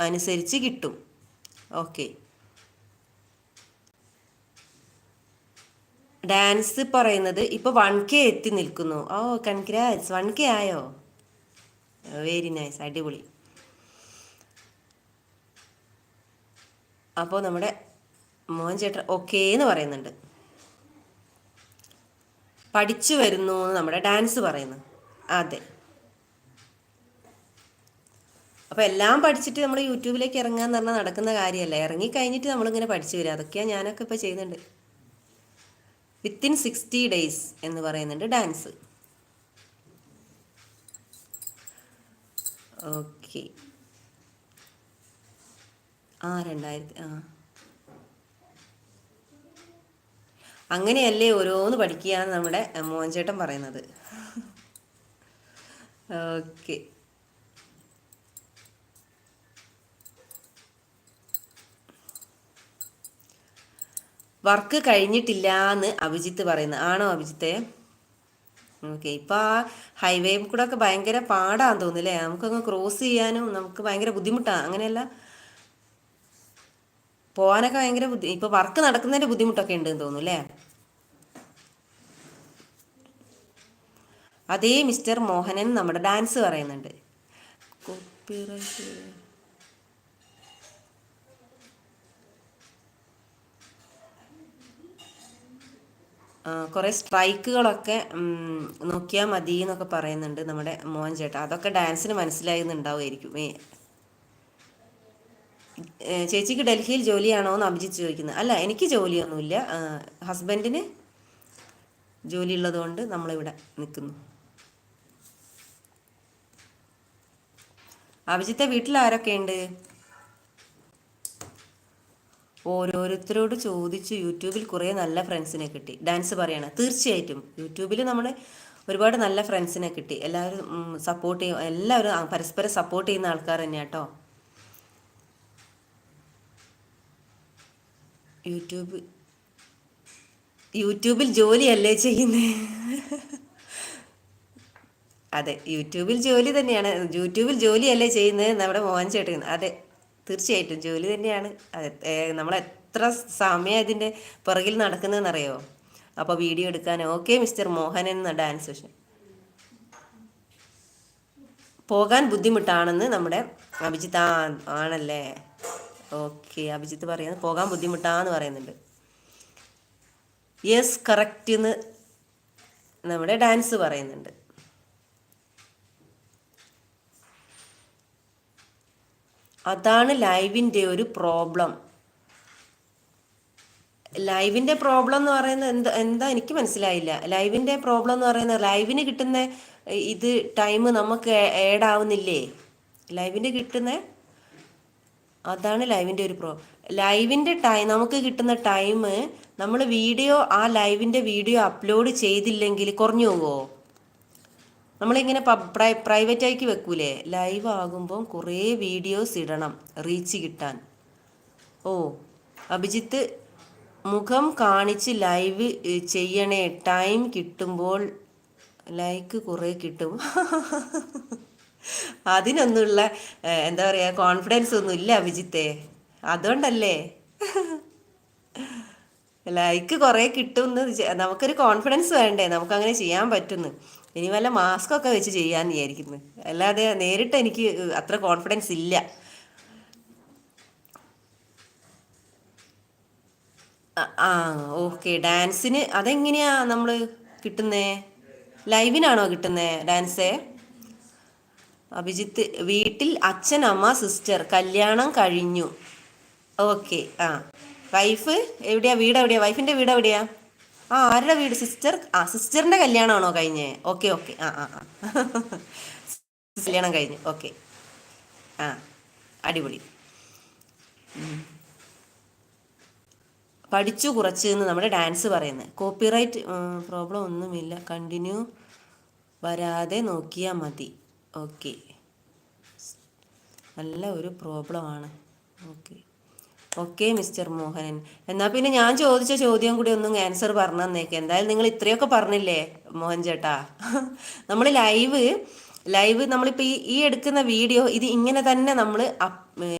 അനുസരിച്ച് കിട്ടും. Okay. Dance പറയുന്നത് ഇപ്പോൾ വൺ കെ എത്തി നിൽക്കുന്നു. ഓ കൺഗ്രാറ്റ്സ് വൺ കെ ആയോ? വെരി നൈസ് അടിപൊളി. അപ്പോൾ നമ്മുടെ മോഹൻ ചേട്ടൻ ഓക്കേ എന്ന് പറയുന്നുണ്ട്. പഠിച്ചു വരുന്നു നമ്മുടെ ഡാൻസ് പറയുന്നു. അതെ. അപ്പോൾ എല്ലാം പഠിച്ചിട്ട് നമ്മൾ യൂട്യൂബിലേക്ക് ഇറങ്ങാന്ന് പറഞ്ഞാൽ നടക്കുന്ന കാര്യമല്ല? ഇറങ്ങി കഴിഞ്ഞിട്ട് നമ്മളിങ്ങനെ പഠിച്ചു വരിക. അതൊക്കെയാണ് ഞാനൊക്കെ ഇപ്പോൾ ചെയ്യുന്നുണ്ട്. വിത്തിൻ സിക്സ്റ്റി ഡേയ്സ് എന്ന് പറയുന്നുണ്ട് ഡാൻസ്. ഓക്കെ ആ രണ്ടായിരത്തി ആ. അങ്ങനെയല്ലേ ഓരോന്ന് പഠിക്കുക എന്ന് നമ്മുടെ മോഹൻചേട്ടൻ പറയുന്നത്. ഓക്കെ വർക്ക് കഴിഞ്ഞിട്ടില്ല എന്ന് അഭിജിത്ത് പറയുന്നത് ആണോ അഭിജിത്തെ? ഓക്കെ ഇപ്പം ആ ഹൈവേ കൂടെ ഒക്കെ ഭയങ്കര പാടാന്ന് തോന്നുന്നില്ലേ നമുക്കങ്ങ് ക്രോസ് ചെയ്യാനും നമുക്ക് ഭയങ്കര ബുദ്ധിമുട്ടാണ് അങ്ങനെയല്ല? പോകാനൊക്കെ ഭയങ്കര ബുദ്ധി ഇപ്പൊ വർക്ക് നടക്കുന്നതിന്റെ ബുദ്ധിമുട്ടൊക്കെ ഉണ്ടെന്ന് തോന്നുന്നു അല്ലേ? അതേ മിസ്റ്റർ മോഹനൻ നമ്മുടെ ഡാൻസ് പറയുന്നുണ്ട്. കുറേ സ്ട്രൈക്കുകളൊക്കെ നോക്കിയാൽ മതി എന്നൊക്കെ പറയുന്നുണ്ട് നമ്മുടെ മോഹൻ ചേട്ടാ. അതൊക്കെ ഡാൻസിന് മനസ്സിലായിരുന്നുണ്ടാവുമായിരിക്കും ചേച്ചിക്ക് ഡൽഹിയിൽ ജോലിയാണോ എന്ന് അഭിജിത്ത് ചോദിക്കുന്നത് അല്ല എനിക്ക് ജോലിയൊന്നുമില്ല. ഹസ്ബൻഡിന് ജോലി ഉള്ളതുകൊണ്ട് നമ്മളിവിടെ നിൽക്കുന്നു. അഭിജിത്തെ വീട്ടിൽ ആരൊക്കെ ഉണ്ട് ഓരോരുത്തരോട് ചോദിച്ച് യൂട്യൂബിൽ കുറേ നല്ല ഫ്രണ്ട്സിനെ കിട്ടി. ഡാൻസ് പറയണം. തീർച്ചയായിട്ടും യൂട്യൂബിൽ നമ്മൾ ഒരുപാട് നല്ല ഫ്രണ്ട്സിനെ കിട്ടി. എല്ലാവരും സപ്പോർട്ട് ചെയ്യും എല്ലാവരും പരസ്പരം സപ്പോർട്ട് ചെയ്യുന്ന ആൾക്കാർ തന്നെയാണ് കേട്ടോ യൂട്യൂബ് യൂട്യൂബിൽ ജോലിയല്ലേ ചെയ്യുന്നത് അതെ യൂട്യൂബിൽ ജോലി തന്നെയാണ്. യൂട്യൂബിൽ ജോലിയല്ലേ ചെയ്യുന്നത് നമ്മുടെ മോഹൻ ചേട്ടൻ അതെ. തീർച്ചയായിട്ടും ജോലി തന്നെയാണ്. നമ്മൾ എത്ര സമയം ഇതിന്റെ പുറകിൽ നടക്കുന്നതെന്നറിയോ? അപ്പോൾ വീഡിയോ എടുക്കാൻ ഓക്കെ മിസ്റ്റർ മോഹൻ എന്ന ഡാൻസ് സെഷൻ പോകാൻ ബുദ്ധിമുട്ടാണെന്ന് നമ്മുടെ അഭിജിത്ത് ആണല്ലേ? ഓക്കെ അഭിജിത്ത് പറയുന്നത് പോകാൻ ബുദ്ധിമുട്ടാന്ന് പറയുന്നുണ്ട്. യെസ് കറക്റ്റ് എന്ന് നമ്മുടെ ഡാൻസ് പറയുന്നുണ്ട്. അതാണ് ലൈവിന്റെ ഒരു പ്രോബ്ലം. ലൈവിന്റെ പ്രോബ്ലം എന്ന് പറയുന്നത് എന്താ എന്താ എനിക്ക് മനസ്സിലായില്ല. ലൈവിന്റെ പ്രോബ്ലം എന്ന് പറയുന്നത് ലൈവിന് കിട്ടുന്ന ഇത് ടൈം നമുക്ക് ഏഡ് ആവുന്നില്ലേ ലൈവിന് കിട്ടുന്ന അതാണ് ലൈവിന്റെ ഒരു പ്രോ ലൈവിന്റെ ടൈം നമുക്ക് കിട്ടുന്ന ടൈം നമ്മൾ വീഡിയോ ആ ലൈവിന്റെ വീഡിയോ അപ്ലോഡ് ചെയ്തില്ലെങ്കിൽ കുറഞ്ഞു പോകുമോ നമ്മളിങ്ങനെ പ്രൈവറ്റ് ആക്കി വെക്കൂലേ? ലൈവ് ആകുമ്പം കുറേ വീഡിയോസ് ഇടണം റീച്ച് കിട്ടാൻ. ഓ അഭിജിത്ത് മുഖം കാണിച്ച് ലൈവ് ചെയ്യണേ. ടൈം കിട്ടുമ്പോൾ ലൈക്ക് കുറേ കിട്ടും. അതിനൊന്നുള്ള എന്താ പറയുക കോൺഫിഡൻസ് ഒന്നും ഇല്ല അഭിജിത്തെ. അതുകൊണ്ടല്ലേ? ലൈക്ക് കുറേ കിട്ടും നമുക്കൊരു കോൺഫിഡൻസ് വേണ്ടേ? നമുക്കങ്ങനെ ചെയ്യാൻ പറ്റുന്നു. ഇനി വല്ല മാസ്ക് ഒക്കെ വെച്ച് ചെയ്യാന്ന് വിചാരിക്കുന്നു. അല്ലാതെ നേരിട്ട് എനിക്ക് അത്ര കോൺഫിഡൻസ് ഇല്ല. ആ ഓക്കെ. ഡാൻസിന് അതെങ്ങനെയാ നമ്മൾ കിട്ടുന്നേ? ലൈവിനാണോ കിട്ടുന്നേ ഡാൻസേ? അഭിജിത്ത് വീട്ടിൽ അച്ഛൻ അമ്മ സിസ്റ്റർ കല്യാണം കഴിഞ്ഞു. ഓക്കെ ആ. വൈഫ് എവിടെയാ? വീട് എവിടെയാ വൈഫിന്റെ വീട് എവിടെയാ ആ ആരുടെ വീട്? സിസ്റ്റർ ആ സിസ്റ്ററിന്റെ കല്യാണമാണോ കഴിഞ്ഞേ? Okay okay. ആ ആ ആ. കല്യാണം കഴിഞ്ഞു. ഓക്കെ. ആ അടിപൊളി. പഠിച്ചു കുറച്ച് എന്ന് നമ്മുടെ ഡാൻസ് പറയുന്നത് കോപ്പിറൈറ്റ് പ്രോബ്ലം ഒന്നുമില്ല. കണ്ടിന്യൂ വരാതെ നോക്കിയാൽ മതി. ഓക്കെ. നല്ല ഒരു പ്രോബ്ലമാണ്. ഓക്കെ. Okay mister Mohanan. എന്നാൽ പിന്നെ ഞാൻ ചോദിച്ച ചോദ്യം കൂടി ഒന്നും ആൻസർ പറഞ്ഞു തന്നേക്ക്. എന്തായാലും നിങ്ങൾ ഇത്രയൊക്കെ പറഞ്ഞില്ലേ മോഹൻ ചേട്ടാ? നമ്മൾ ലൈവ് ലൈവ് നമ്മളിപ്പോൾ ഈ ഈ എടുക്കുന്ന വീഡിയോ ഇത് ഇങ്ങനെ തന്നെ നമ്മൾ